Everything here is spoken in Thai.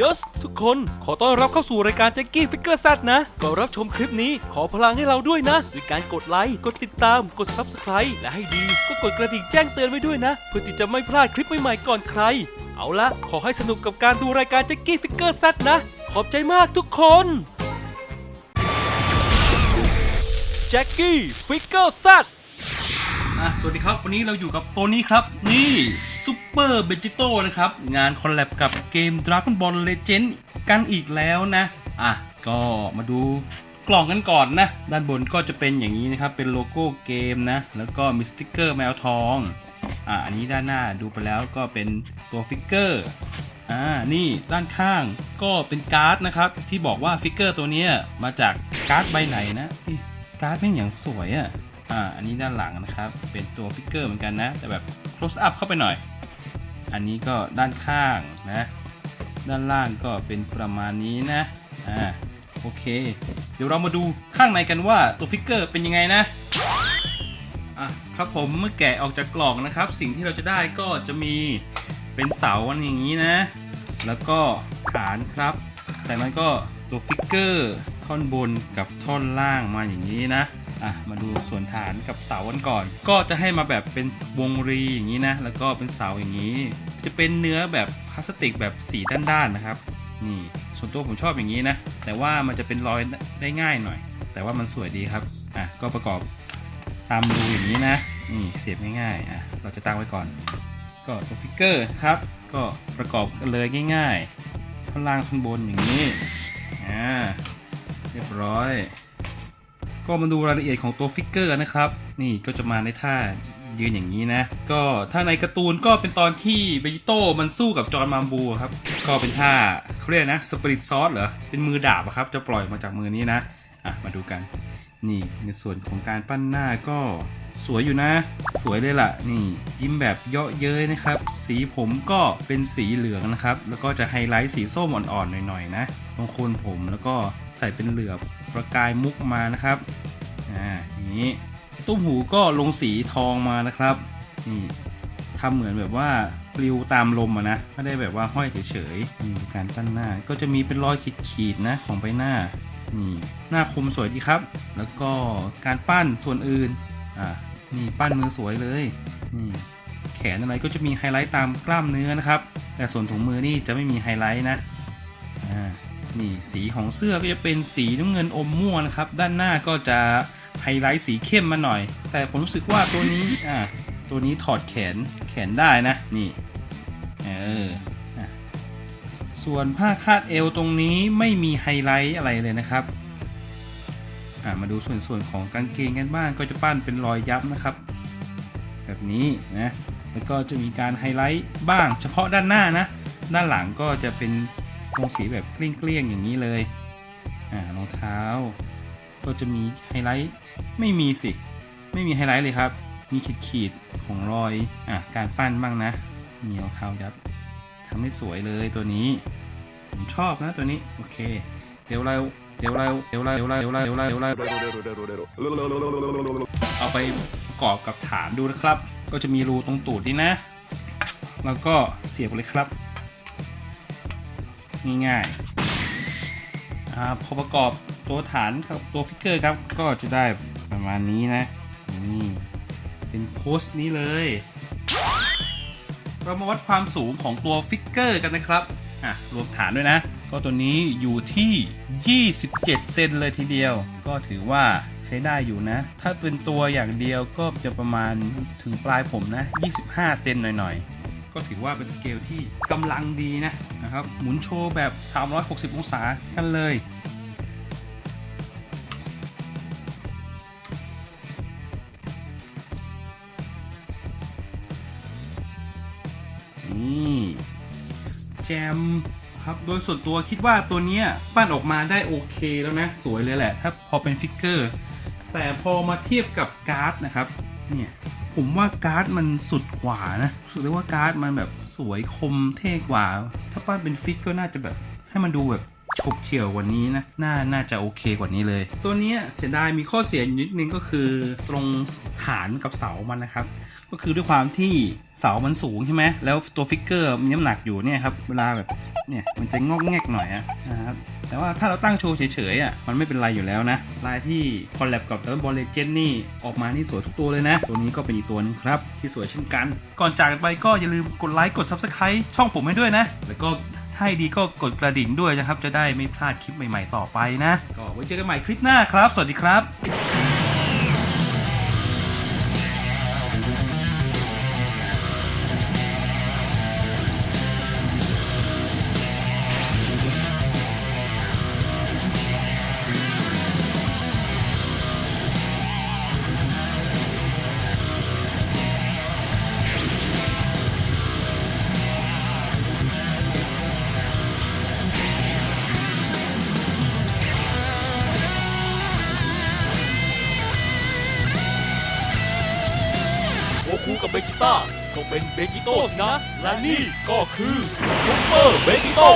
ยสทุกคนขอต้อนรับเข้าสู่รายการแจ็ c กี้ฟิกเกอร์ซัดนะก่อนรับชมคลิปนี้ขอพลังให้เราด้วยนะด้วยการกดไลค์กดติดตามกด Subscribe และให้ดีก็กดกระดิ่งแจ้งเตือนไว้ด้วยนะ เพื่อที่จะไม่พลาดคลิปใหม่ๆก่อนใคร เอาละขอให้สนุกกับการดูรายการแจ็ c กี้ฟิกเกอร์ซัดนะ ขอบใจมากทุกคนแจ็ c กี้ฟิกเกอร์ซัด อะสวัสดีครับ วันนี้เราอยู่กับตัวนี้ครับ นี่ซูเปอร์เบจิโต้นะครับ งานคอลแลบกับเกม Dragon Ball Legend กันอีกแล้วนะ อะ ก็มาดูกล่องกันก่อนนะ ด้านบนก็จะเป็นอย่างนี้นะครับ เป็นโลโก้เกมนะ แล้วก็มีสติกเกอร์แมวทอง อะ อันนี้ด้านหน้าดูไปแล้วก็เป็นตัวฟิกเกอร์ อ่า นี่ด้านข้างก็เป็นการ์ดนะครับ ที่บอกว่าฟิกเกอร์ตัวนี้มาจากการ์ดใบไหนนะการ์ดแม่งอย่างสวยอะ่ะ อ่าอันนี้ด้านหลังนะครับ เป็นตัวฟิกเกอร์เหมือนกันนะ แต่แบบ close up เข้าไปหน่อย อันนี้ก็ด้านข้างนะ ด้านล่างก็เป็นประมาณนี้นะ อ่า โอเค เดี๋ยวเรามาดูข้างในกันว่าตัวฟิกเกอร์เป็นยังไงนะ อะ ครับผมเมื่อแกะออกจากกล่องนะครับ สิ่งที่เราจะได้ก็จะมีเป็นเสาอันอย่างนี้นะ แล้วก็ฐานครับจากนั้นก็ตัวฟิกเกอร์ท่อนบนกับท่อนล่างมาอย่างนี้นะ อะมาดูส่วนฐานกับเสากันก่อน ก็จะให้มาแบบเป็นวงรีอย่างนี้นะ แล้วก็เป็นเสาอย่างนี้ จะเป็นเนื้อแบบพลาสติกแบบสีด้านๆนะครับ นี่ ส่วนตัวผมชอบอย่างนี้นะ แต่ว่ามันจะเป็นรอยได้ง่ายหน่อย แต่ว่ามันสวยดีครับ อะ ก็ประกอบตามรูอย่างนี้นะ นี่เสียบง่ายๆ อะ เราจะตั้งไว้ก่อน ก็ตัวฟิกเกอร์ครับ ก็ประกอบกันเลยง่ายๆท่อนล่างข้างบนอย่างนี้ อ่า เรียบร้อย ก็มาดูรายละเอียดของตัวฟิกเกอร์นะครับ นี่ก็จะมาในท่ายืนอย่างนี้นะ ก็ถ้าในการ์ตูนก็เป็นตอนที่เบจิโต้มันสู้กับจอร์นมามบูครับ ก็เป็นท่าเขาเรียกนะสปริตซอสเหรอ เป็นมือดาบอะครับ จะปล่อยมาจากมือนี้นะ อะ มาดูกัน นี่ในส่วนของการปั้นหน้าก็ สวยอยู่นะ สวยเลยล่ะ นี่ยิ้มแบบเยาะเย้ยนะครับ สีผมก็เป็นสีเหลืองนะครับ แล้วก็จะไฮไลท์สีส้มอ่อนๆหน่อยๆนะตรงโคนผมแล้วก็ใส่เป็นเหลือบประกายมุกมานะครับอ่าอย่างนี้ตุ้มหูก็ลงสีทองมานะครับนี่ทำเหมือนแบบว่าปลิวตามลมอะนะไม่ได้แบบว่าห้อยเฉยๆนี่การปั้นหน้าก็จะมีเป็นรอยขีดๆนะของใบหน้านี่หน้าคมสวยดีครับ แล้วก็การปั้นส่วนอื่น อ่านี่ปั้นมือสวยเลยนี่แขนอะไรก็จะมีไฮไลท์ตามกล้ามเนื้อนะครับ แต่ส่วนถุงมือนี่จะไม่มีไฮไลท์นะอ่านี่สีของเสื้อก็จะเป็นสีน้ำเงินอมม่วงนะครับ ด้านหน้าก็จะไฮไลท์สีเข้มมาหน่อย แต่ผมรู้สึกว่าตัวนี้อ่าตัวนี้ถอดแขนแขนได้นะนี่เออส่วนผ้าคาดเอวตรงนี้ไม่มีไฮไลท์อะไรเลยนะครับ มาดูส่วนส่วนของกางเกงกันบ้างก็จะปั้นเป็นรอยยับนะครับ แบบนี้นะแล้วก็จะมีการไฮไลท์บ้างเฉพาะด้านหน้านะด้านหลังก็จะเป็นตรงสีแบบเกลี้ยงๆอย่างนี้เลยอ่ารองเท้า ก็จะมีไฮไลท์ไม่มีสิ ไม่มีไฮไลท์เลยครับ มีขีดๆของรอยอะการปั้นบ้างนะมีรองเท้ายับทำให้สวยเลยตัวนี้ ผมชอบนะตัวนี้ โอเค เดี๋ยวเรา เดี๋ยวเราเดี๋ยวเราเดี๋ยวเราเดี๋ยวเราเดี๋ยวเราเดี๋ยวเราเอาไปประกอบกับฐานดูนะครับ ก็จะมีรูตรงตูดนี่นะ แล้วก็เสียบเลยครับ ง่ายๆอ่าพอประกอบตัวฐานกับตัวฟิกเกอร์ครับ ก็จะได้ประมาณนี้นะนี่เป็นโพสต์นี้เลย เรามาวัดความสูงของตัวฟิกเกอร์กันนะครับอะรวมฐานด้วยนะ ก็ตัวนี้อยู่ที่ 27 เซนเลยทีเดียว ก็ถือว่าใช้ได้อยู่นะ ถ้าเป็นตัวอย่างเดียวก็จะประมาณถึงปลายผมนะ 25 เซนหน่อยๆ ก็ถือว่าเป็นสเกลที่กำลังดีนะนะครับ หมุนโชว์แบบ 360 องศากันเลยนี่แจม ครับ โดยส่วนตัวคิดว่าตัวเนี้ยปั้นออกมาได้โอเคแล้วนะ สวยเลยแหละ ถ้าพอเป็นฟิกเกอร์ แต่พอมาเทียบกับการ์ดนะครับ เนี่ย ผมว่าการ์ดมันสุดกว่านะสุดเลยว่าการ์ดมันแบบสวยคมเท่กว่า ถ้าปั้นเป็นฟิกก็น่าจะแบบให้มันดูแบบ ฉบเฉี่ยวกว่านี้นะน่าน่าจะโอเคกว่านี้เลย ตัวนี้เสียดายมีข้อเสียอยู่นิดนึงก็คือตรงฐานกับเสามันนะครับ ก็คือด้วยความที่เสามันสูงใช่ไหมแล้วตัวฟิกเกอร์มีน้ำหนักอยู่เนี่ยครับเวลาแบบเนี่ยมันจะงอกแงกหน่อยอะนะครับแต่ว่าถ้าเราตั้งโชว์เฉยๆอะมันไม่เป็นไรอยู่แล้วนะ ลายที่คอลแลบกับเติร์บอลเลเจนนี่ออกมานี่สวยทุกตัวเลยนะ ตัวนี้ก็เป็นอีกตัวหนึงครับ ที่สวยเช่นกัน ก่อนจากกันไปก็อย่าลืมกดไลค์กด Subscribe ช่องผมให้ด้วยนะ แล้วก็ ถ้าให้ดีก็กดกระดิ่งด้วยนะครับ จะได้ไม่พลาดคลิปใหม่ๆต่อไปนะ ก็ไว้เจอกันใหม่คลิปหน้าครับ สวัสดีครับ เป็นเบกิโต้สนะ และนี่ก็คือซุปเปอร์เบกิโต้